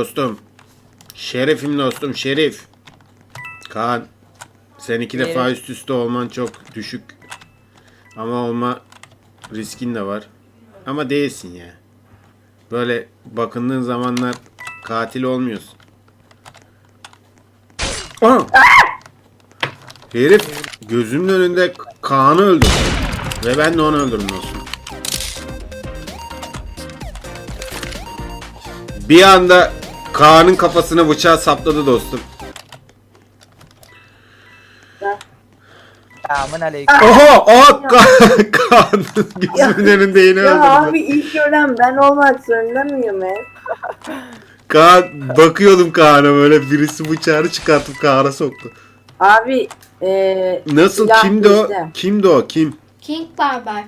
dostum. Şerifim dostum şerif. Kaan. Sen iki defa Şerif. üst üste olman çok düşük. Ama olma riskin de var. Ama değilsin ya. Böyle bakındığın zamanlar katil olmuyorsun. Aha! Herif gözümün önünde Kaan'ı öldürdü. Ve ben de onu öldürdüm dostum. Bir anda Kaan'ın kafasına bıçağı sapladı dostum. Selamun aleyküm. Oha! Oha! Ka- Kaan'ın gözümün önünde yine Ya öldürdü. abi ilk ölen ben olmak zorunda mıyım hep? Kaan bakıyordum Kaan'a böyle birisi bıçağını çıkartıp Kaan'a soktu. Abi eee Nasıl? silah Kimdi o? bizde. Kimdi o? Kim? King Barber.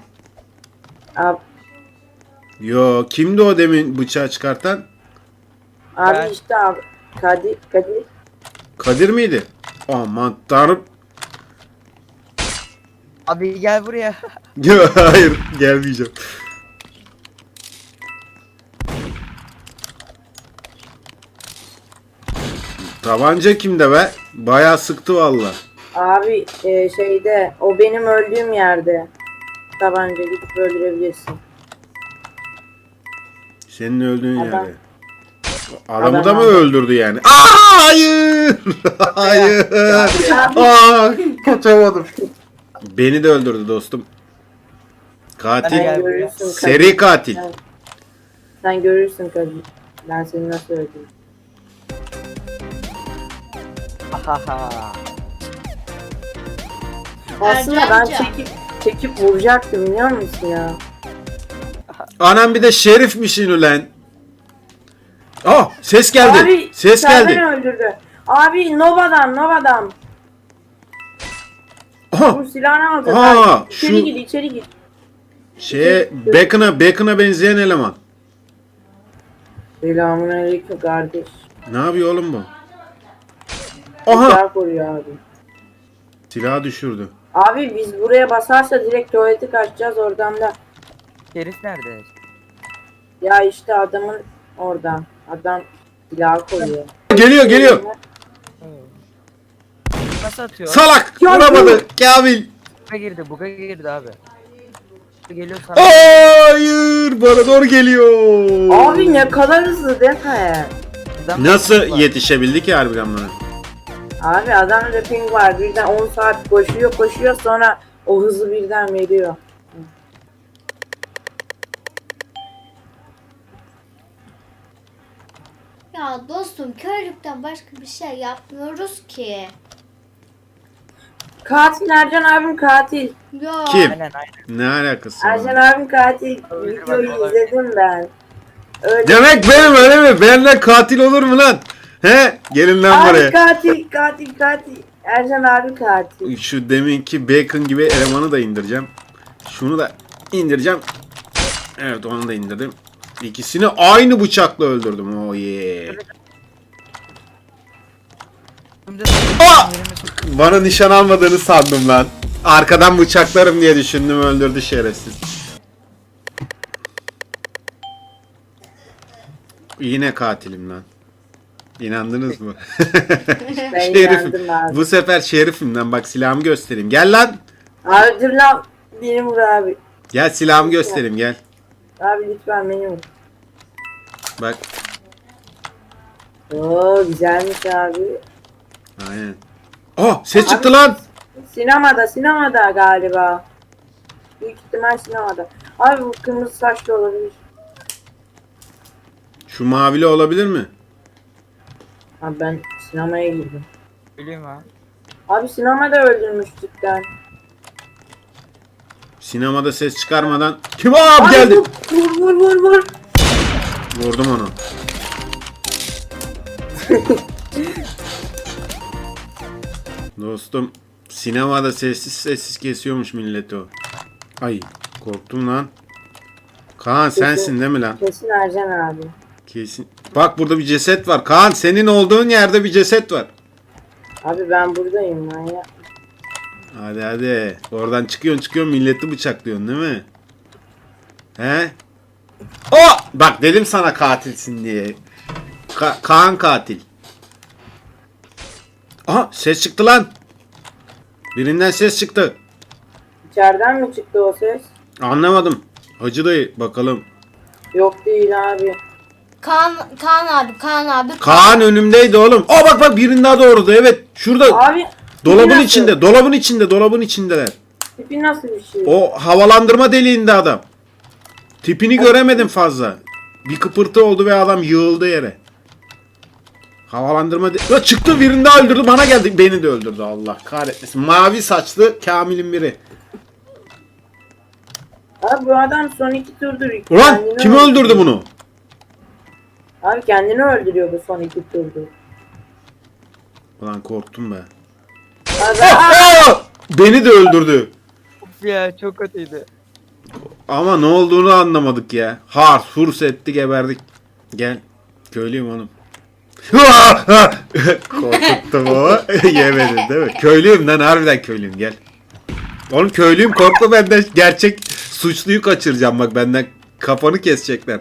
Abi, Yo, kimdi o demin bıçağı çıkartan? Abi Ben- işte abi. Kadir, Kadir. Kadir miydi? Aman tanrım. Abi gel buraya. Hayır gelmeyeceğim. Tabanca kimde be? Bayağı sıktı valla. Abi eee, şeyde o benim öldüğüm yerde. Tabanca gidip öldürebilirsin. Senin öldüğün Adam- yerde. Adamı Adam da mı öldürdü yani? Aa, hayır! hayır! Aa, kaçamadım. Beni de öldürdü dostum. Katil. Gel buraya. Seri katil. Sen, sen görürsün Kadir. Ben seni nasıl öldürdüm. Ahaha. Aslında ben çekip çekip vuracaktım biliyor musun ya? Anam bir de şerifmişin ulan. Aa ses geldi. Abi ses geldi. öldürdü. Abi Nova'dan Nova'dan. Aha Bu silahını alacağız. Aa, abi. İçeri şu- gir içeri gir. şeye Bacon'a Bacon'a benzeyen eleman. Selamun aleyküm kardeş. Ne yapıyor oğlum bu? Aha Silah koruyor abi. silahı düşürdü. Abi biz buraya basarsa direkt tuvaleti kaçacağız oradan da. Şerif nerede? Ya işte adamın oradan. Adam silah koyuyor. Geliyor geliyor. Nasıl atıyor? Salak Ya, vuramadı. Kamil. Buga girdi, buga girdi abi. Geliyor sana. Hayır bana doğru geliyor. Abi ne kadar hızlı mi? Adam- Nasıl yetişebildi ki harbiden bana? Abi adamda ping var. Birden 10 saat koşuyor koşuyor sonra o hızı birden veriyor. Ya dostum körlükten başka bir şey yapmıyoruz ki. Katil Ercan abim katil. Ya. Kim? Aynen aynen. Ne alakası var? Ercan abim katil. Videoyu izledim ben. Öyle. Demek benim öyle mi? Benden katil olur mu lan? He? Gelin lan Abi buraya. katil katil katil. Ercan abi katil. Şu deminki bacon gibi elemanı da indireceğim. Şunu da indireceğim. Evet onu da indirdim. İkisini aynı bıçakla öldürdüm. Oh yeah. Aa! Bana nişan almadığını sandım lan. Arkadan bıçaklarım diye düşündüm öldürdü şerefsiz. Yine katilim lan. İnandınız mı? Ben şerifim. inandım abi. Bu sefer şerifim lan. Bak silahımı göstereyim. Gel lan. Abi dur lan. Beni vur abi. Gel silahımı göstereyim gel. Abi lütfen beni vur. Bak. Oo güzelmiş abi. Aynen. Oh ses çıktı lan. Sinemada sinemada galiba. Büyük ihtimal sinemada. Abi bu kırmızı saçlı olabilir. Şu mavili olabilir mi? Abi ben sinemaya girdim. Biliyorum ha. Abi sinemada öldürmüştük ben. Sinemada ses çıkarmadan. Kim abi geldi? Vur vur vur vur. vur. Vurdum onu. Dostum sinemada sessiz sessiz kesiyormuş milleti o. Ay korktum lan. Kaan sensin değil mi lan? Kesin Ercan abi. Kesin. Bak burada bir ceset var. Kaan senin olduğun yerde bir ceset var. Abi ben buradayım manyak. Hadi hadi. Oradan çıkıyorsun çıkıyorsun milleti bıçaklıyorsun değil mi? He? Oh! Bak dedim sana katilsin diye. Ka- Kaan katil. Aha ses çıktı lan. Birinden ses çıktı. İçeriden mi çıktı o ses? Anlamadım. Hacı dayı bakalım. Yok değil abi. Kaan, Kaan abi, Kaan abi. Kaan önümdeydi oğlum. Aa bak bak birini daha doğurdu. Evet. Şurada. Abi dolabın nasıl? içinde. Dolabın içinde. Dolabın içindeler. Tipi nasıl bir şey? O havalandırma deliğinde adam. Tipini göremedim fazla. Bir kıpırtı oldu ve adam yığıldı yere. Havalandırma de- Ya çıktı birini daha öldürdü bana geldi. Beni de öldürdü Allah kahretmesin. Mavi saçlı Kamil'in biri. Abi bu adam son iki turdur. Ulan kendini kim öldürdü bunu? Abi kendini öldürüyor bu son iki turdur. Ulan korktum be. Beni de öldürdü. Of ya çok kötüydü. Ama ne olduğunu anlamadık ya. Hars hurs etti geberdik. Gel. Köylüyüm oğlum. Korkuttum ama yemedi değil mi? Köylüyüm lan harbiden köylüyüm gel. Oğlum köylüyüm korkma benden gerçek suçluyu kaçıracağım bak benden kafanı kesecekler.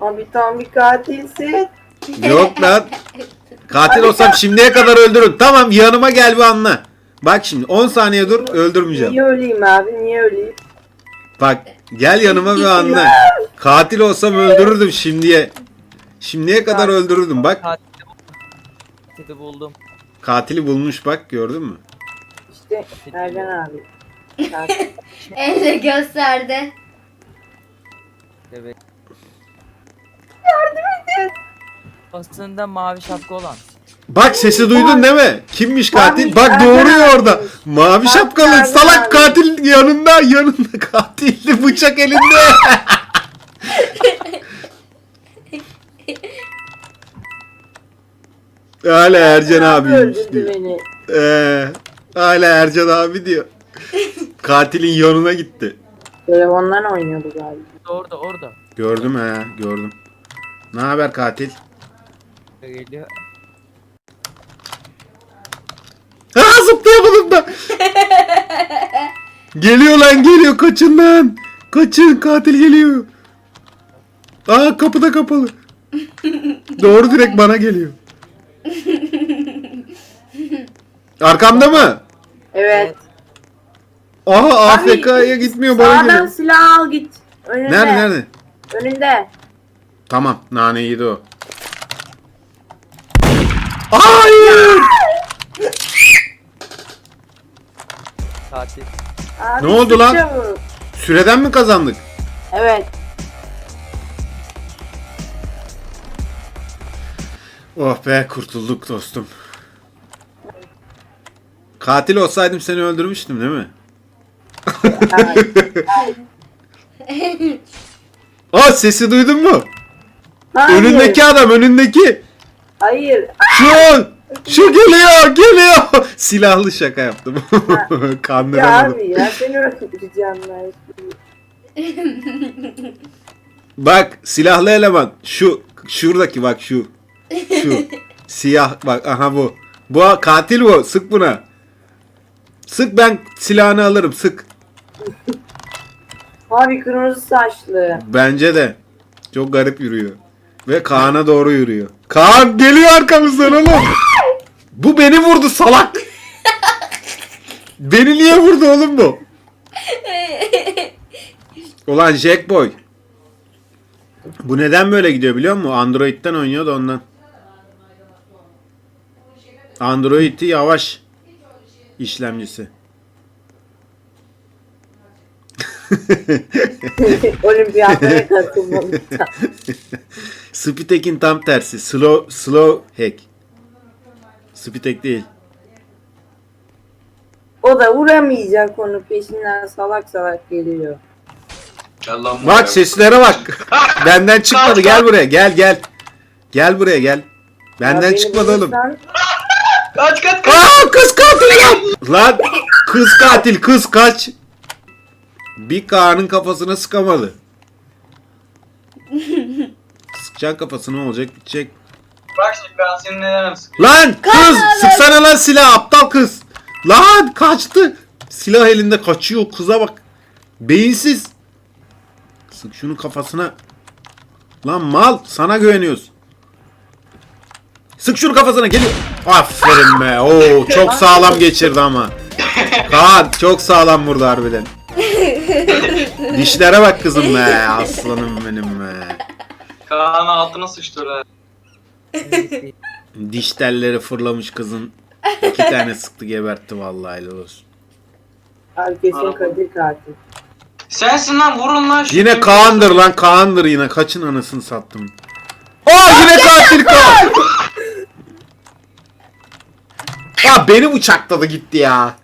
abi tam bir katilsin. Yok lan. Katil olsam şimdiye kadar öldürün. Tamam yanıma gel bir anla. Bak şimdi 10 saniye dur öldürmeyeceğim. Niye öleyim abi? Niye öleyim? Bak gel yanıma bir anla. Katil olsam öldürürdüm şimdiye. Şimdiye kadar öldürürdüm bak. Katili buldum. Katili bulmuş bak gördün mü? İşte Ercan abi. Katil. Elle gösterdi. Evet. Aslında mavi şapka olan. Bak sesi duydun değil mi? Kimmiş katil? Mavi Bak doğuruyor abi. orada. Mavi şapkalı salak abi. katil yanında yanında katil bıçak elinde. Hala Ercan öldürdü diyor. beni. Ee, hala Ercan abi diyor. Katilin yanına gitti. Telefondan oynuyordu galiba. Orada orada. Gördüm he gördüm. Ne haber katil? Geliyor. Ha zıplayamadım da. geliyor lan geliyor kaçın lan. Kaçın katil geliyor. Aa kapıda kapalı. Doğru direkt bana geliyor. Arkamda mı? Evet. Aha AFK'ya gitmiyor bana Sağdan geliyor. silah al git. Önünde. Nerede nerede? Önünde. Tamam nane yedi o. Hayır. Katil. Abi, Ne oldu lan? vur. Süreden mi kazandık? Evet. Oh be kurtulduk dostum. Katil olsaydım seni öldürmüştüm değil mi? Aa sesi duydun mu? Hayır. Önündeki adam önündeki. Hayır. Şu şu geliyor geliyor. Silahlı şaka yaptım. Ya Kandıramadım. abi ya seni öldüreceğim ben. Bak silahlı eleman. Şu şuradaki bak şu. Şu. Siyah bak aha bu. Bu katil bu. Sık buna. Sık ben silahını alırım sık. Abi kırmızı saçlı. Bence de. Çok garip yürüyor. Ve Kaan'a doğru yürüyor. Kaan geliyor arkamızdan oğlum. Bu beni vurdu salak. beni niye vurdu oğlum bu? Ulan Jackboy. Bu neden böyle gidiyor biliyor musun? Android'den oynuyor da ondan. Android'i yavaş işlemcisi. Olimpiyatlara katılmamışsa. Spitek'in tam tersi. Slow slow hack. Spitek değil. O da vuramayacak onu peşinden salak salak geliyor. Gel lan buraya. Bak seslere bak. Benden çıkmadı. Gel buraya. Gel gel. Gel buraya gel. Benden beni çıkmadı oğlum. bulursan- Kaç kaç kaç. Aa kız katil lan. Lan kız katil kız kaç. Bir Kaan'ın kafasına sıkamadı. Sıkacaksın kafasına olacak bitecek. Bak şimdi ben seni neden sıkıyorum. Lan kız sıksana lan silah aptal kız. Lan kaçtı. Silah elinde kaçıyor kıza bak. Beyinsiz. Sık şunun kafasına. Lan mal sana güveniyoruz. Sık şunu kafasına geliyor. Aferin be. Oo çok sağlam geçirdi ama. Kaan çok sağlam vurdu harbiden. Dişlere bak kızım be. Aslanım benim be. Kaan'ın altına sıçtı oraya. Diş telleri fırlamış kızın. İki tane sıktı gebertti vallahi helal olsun. Abi kesin Kadir katil. Sensin lan vurun lan. şu Yine kim- Kaan'dır lan Kaan'dır yine. Kaçın anasını sattım. Aa yine katil Kaan. Aa beni bıçakladı gitti ya.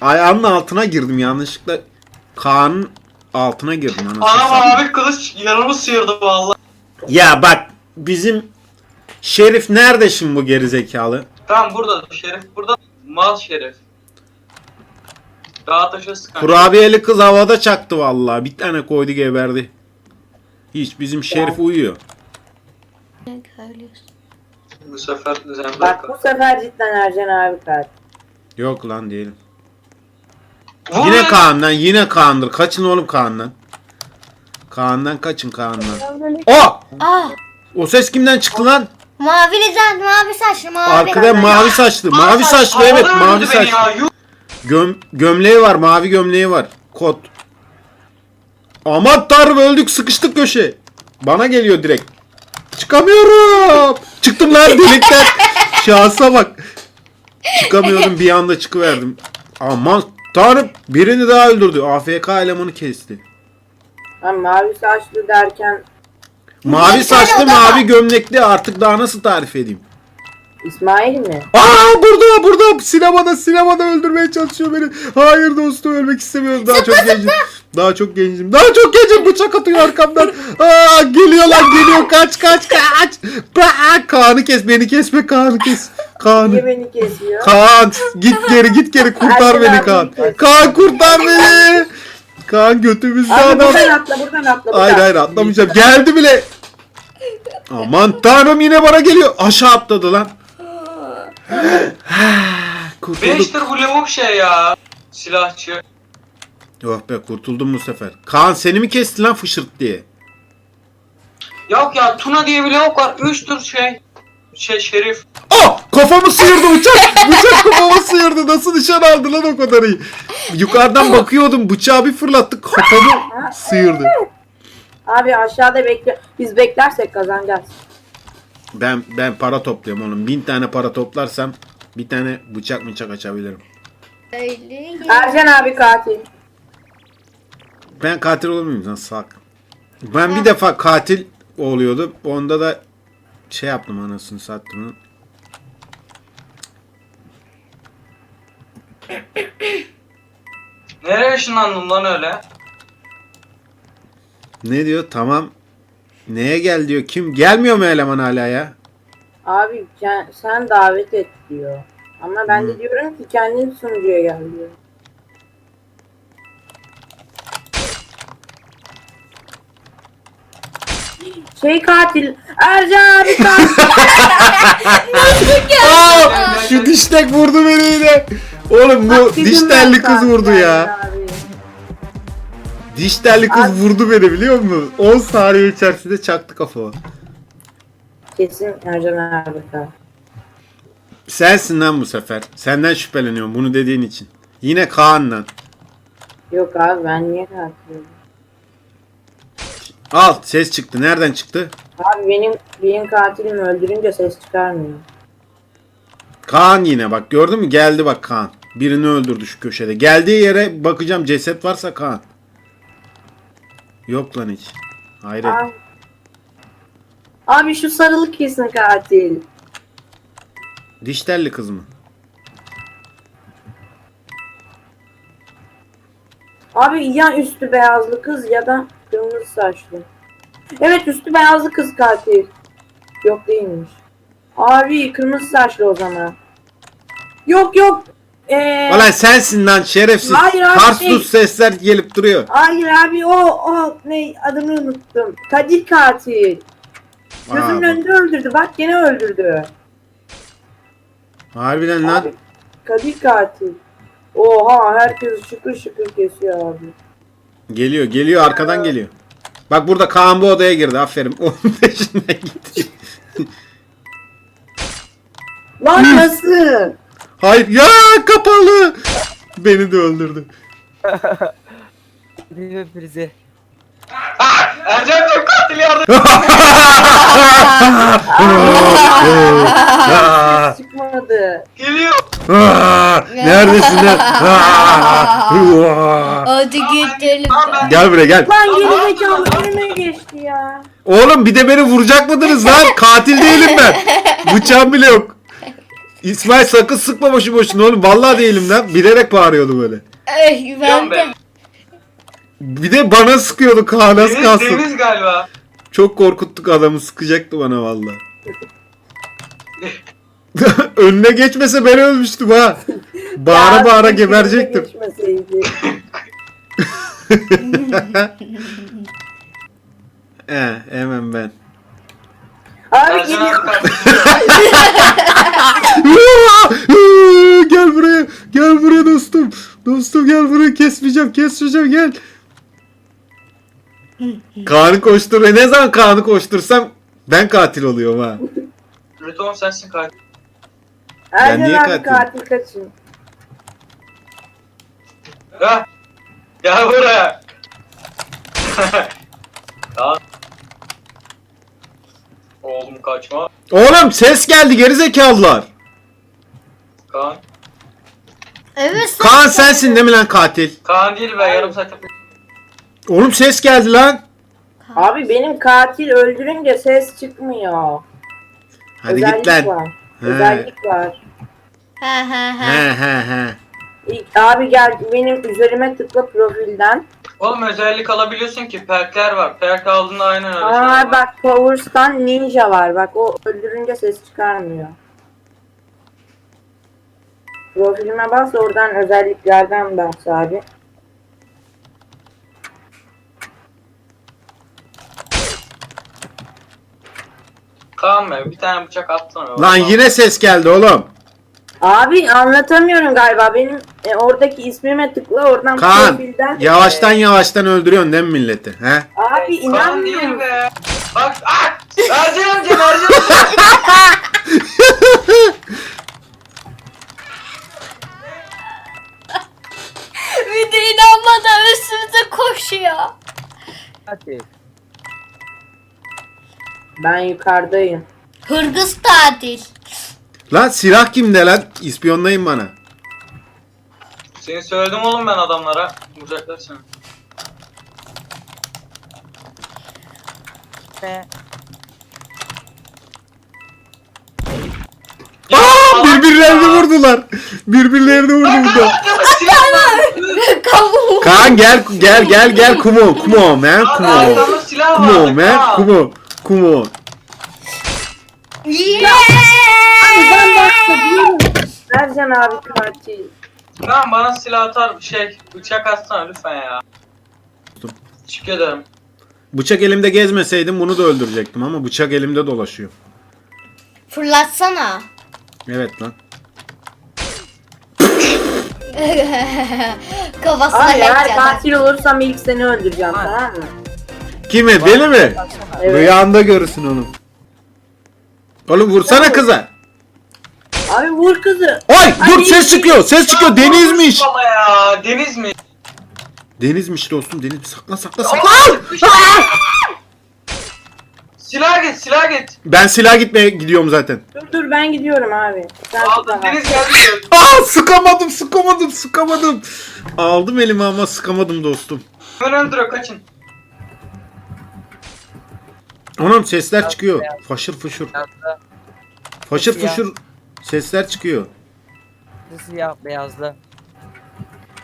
Ayağının altına girdim yanlışlıkla. Kaan'ın altına girdim anasını Anam satayım. abi kılıç yarımı sıyırdı valla. Ya bak bizim Şerif nerede şimdi bu gerizekalı? Tamam burada şerif burada. Mal şerif. Dağa taşa sıkan. Kurabiyeli kız havada çaktı vallahi. Bir tane koydu geberdi. Hiç bizim Şerif uyuyor. Bu sefer düzenli. Bak bu sefer cidden Ercan abi katil. Yok lan diyelim. Yine lan. Kaan'dan yine Kaan'dır. Kaçın oğlum Kaan'dan. Kaan'dan kaçın Kaan'dan. O! Ah O ses kimden çıktı lan? mavi lizard mavi saçlı mavi. Arkada mavi saçlı. Mavi saçlı evet mavi öldü beni saçlı. ya, yuh. Göm gömleği var mavi gömleği var. Kot. Aman tanrım öldük sıkıştık köşe. Bana geliyor direkt. Çıkamıyorum. Çıktım lan delikten. Şansa bak. Çıkamıyordum bir anda çıkıverdim. Aman tanrım birini daha öldürdü. AFK elemanı kesti. Ha, mavi saçlı derken Mavi saçlı mavi gömlekli artık daha nasıl tarif edeyim? İsmail mi? Aa burada burada sinemada sinemada öldürmeye çalışıyor beni. Hayır dostum ölmek istemiyorum. Daha çok gencim. Daha çok gencim. Daha çok gencim. Bıçak atıyor arkamdan. Aa geliyor lan geliyor. Kaç kaç kaç. Bırak Kaan'ı kes beni kesme Kaan'ı kes. Kaan'ı. Niye beni kesiyor? Kaan git geri git geri kurtar beni Kaan. Kaan kurtar beni. Kaan götümüzde Abi adam. buradan atla buradan atla. buradan. Hayır hayır atlamayacağım. Geldi bile. Aman tanrım yine bana geliyor. Aşağı atladı lan. Kurtulduk. Beştir bu lavuk şey ya. Silahçı. Oh be kurtuldum bu sefer. Kaan seni mi kesti lan fışırt diye? Yok ya Tuna diye bir lavuk var. Üçtür şey. Şey şerif. Oh! Kafamı sıyırdı uçak. Bıçak kafamı sıyırdı. Nasıl nişan aldı lan o kadar iyi. Yukarıdan bakıyordum. Bıçağı bir fırlattı. Kafamı sıyırdı. Abi aşağıda bekle. Biz beklersek kazanacağız. Ben ben para topluyorum oğlum. Bin tane para toplarsam bir tane bıçak bıçak açabilirim. Öyle Ercan abi katil. Ben katil olur muyum lan sak? Ben bir defa katil oluyordu. Onda da şey yaptım anasını sattım. Nereye ışınlandın lan öyle? Ne diyor? Tamam. Neye gel diyor. Kim? Gelmiyor mu eleman hala ya? Abi sen, sen davet et diyor. Ama ben de diyorum ki kendin sunucuya gel diyor. Şey katil. Ercan abi katil. Aa, şu diştek vurdu beni yine. Oğlum bu Dedim diş ben telli kız katil vurdu ya. Ercan abi. Diş telli kız Abi- vurdu beni biliyor musun? 10 saniye içerisinde çaktı kafama. Kesin Ercan abi katil. Sensin lan bu sefer. Senden şüpheleniyorum bunu dediğin için. Yine Kaan'la. Yok abi ben niye katilim? Al ses çıktı. Nereden çıktı? Abi benim benim katilimi öldürünce ses çıkarmıyor. Kaan yine bak gördün mü? Geldi bak Kaan. Birini öldürdü şu köşede. Geldiği yere bakacağım ceset varsa Kaan. Yok lan hiç. Hayret. Abi, abi şu sarılı kesin katil. Diş telli kız mı? Abi ya üstü beyazlı kız ya da kırmızı saçlı. Evet üstü beyazlı kız katil. Yok değilmiş. Abi kırmızı saçlı o zaman. Yok yok. Ee, Ulan sensin lan şerefsiz. Hayır abi, Ters şey- sesler gelip duruyor. hayır abi o o ne adını unuttum. Kadir katil. Gözümün Aa, önünde öldürdü. Bak gene öldürdü. Harbiden lan. Abi, Kadir katil. Oha herkes şıkır şıkır kesiyor abi. Geliyor geliyor arkadan geliyor. Bak burada Kaan bu odaya girdi aferin. Onun peşinden gitti. Lan nasıl? Hayır ya kapalı. Beni de öldürdü. Prize prize. Ah! Ercan çok katil yardım. Aa, Çıkmadı. Geliyor. aa, Neredesin lan? Aa. Hadi gidelim. Gel buraya gel. Lan geri zekalı önüme geçti ya. Oğlum bir de beni vuracak mıdınız lan? Katil değilim ben. Bıçağım bile yok. İsmail sakın sıkma boşu boşuna oğlum. Vallahi değilim lan. Bilerek bağırıyordu böyle. Ay, ben de. Bir de bana sıkıyordu Kaan az Deniz, kalsın. Deniz galiba. Çok korkuttuk adamı sıkacaktı bana vallahi. Önüne geçmese ben ölmüştüm ha. Bağıra bağıra geberecektim. geçmeseydi. He hemen ben. Abi geliyor. gel buraya. Gel buraya dostum. Dostum gel buraya kesmeyeceğim kesmeyeceğim gel. Kaan'ı koştur. E ne zaman Kaan'ı koştursam ben katil oluyorum ha. Rıdvan sensin katil. Ercan niye abi katil? katil kaçın. Ha? Gel buraya. Kaan. Oğlum kaçma. Oğlum ses geldi gerizekalılar. Kaan. Evet. sen- Kaan sensin değil mi lan katil? Kaan değil be yarım saat Oğlum ses geldi lan. Abi benim katil öldürünce ses çıkmıyor. Hadi Özellik git lan. Var. He. Özellik var. Ha ha ha. He he he. İlk- Abi gel benim üzerime tıkla profilden. Oğlum özellik alabiliyorsun ki perkler var. Perk aldığında aynen öyle. Aa var. bak Power Stun Ninja var. Bak o öldürünce ses çıkarmıyor. Profilime bas oradan özelliklerden bas abi. Kaan be bir tane bıçak atsana. Lan Vallahi. yine ses geldi oğlum. Abi anlatamıyorum galiba. Benim e, oradaki ismime tıkla oradan Kaan profilden. yavaştan yavaştan öldürüyorsun değil mi milleti? He? Abi Kaan değil inanmıyorum. be. Bak ah! Ercan amca Ercan amca. Bir de inanmadan üstümüze koşuyor. Hadi. Ben yukarıdayım. Hırgız tatil. Lan silah kimde lan? İspiyonlayın bana. Seni söyledim oğlum ben adamlara. Vuracaklar seni. Ne? Aa, birbirlerini vurdular. Birbirlerini vurdu burada. Kamu. Kaan gel gel gel gel kumo kumo man kumo. Kumo man kumo kumo. Yeah. Abi ben başladım. Ercan abi katil. Kaan bana silah atar şey bıçak atsana lütfen ya. Teşekkür ederim. Bıçak elimde gezmeseydim bunu da öldürecektim ama bıçak elimde dolaşıyor. Fırlatsana. Evet lan. Kafasına Abi eğer headshot. katil olursam ilk seni öldüreceğim tamam mı? Kimi beni mi? Evet. Rüyanda görürsün onu. Oğlum vursana kıza. Abi vur kızı. Ay dur Ay, ses çıkıyor ses çıkıyor denizmiş. Baba ya deniz mi? Denizmiş dostum deniz sakla sakla sakla. Aa! Silah git silah git. Ben silah gitmeye gidiyorum zaten. Dur dur ben gidiyorum abi. Sen tut Aldım ama. deniz geldi. Aa sıkamadım sıkamadım sıkamadım. Aldım elime ama sıkamadım dostum. Hemen öldürüyor kaçın. Anam sesler çıkıyor. Faşır fışır. Beyazlı. Faşır Siyah. fışır sesler çıkıyor. Siyah beyazlı.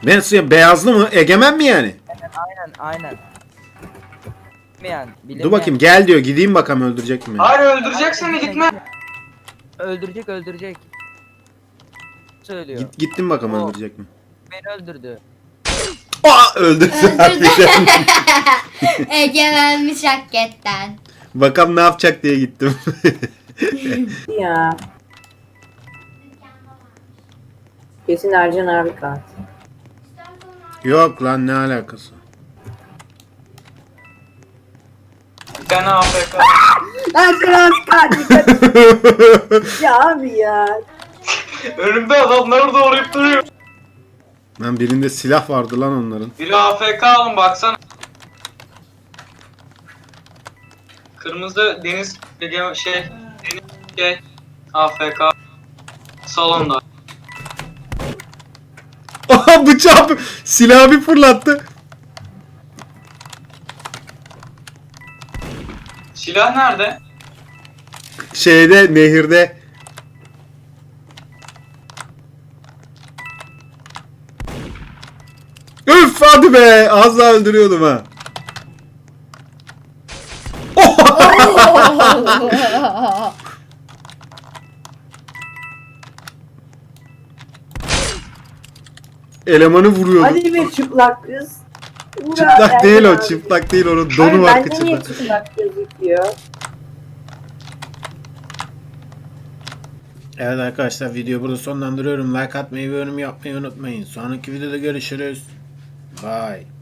Ben size beyazlı mı? Egemen mi yani? Aynen aynen. Bilmeyen, Dur bakayım gel diyor. Gideyim bakalım öldürecek mi? Hayır öldürecek seni gitme. Öldürecek öldürecek. Söylüyor. Git, gittim bakalım O. öldürecek mi? Beni öldürdü. Aa öldürdü harbiden. Egemenmiş hakikaten. Bakalım ne yapacak diye gittim. Ya. Kesin Ercan abi katil. Yok lan ne alakası? Tane AFK. Ercan abi katil katil. ya abi ya. Önümde adamları doğrayıp duruyor. Lan birinde silah vardı lan onların. Biri AFK alın baksana. Kırmızı deniz Ege- şey deniz şey AFK salonda. Aha bıçağı silahı bir fırlattı. Silah nerede? Şeyde nehirde. Üf hadi be az daha öldürüyordum ha. Elemanı vuruyordu. Hadi be çıplak kız. Uğra, çıplak değil o abi. çıplak değil onun donu var bende niye kıçında. çıplak gözüküyor? Evet arkadaşlar videoyu burada sonlandırıyorum. Like atmayı ve yorum yapmayı unutmayın. Sonraki videoda görüşürüz. Bye.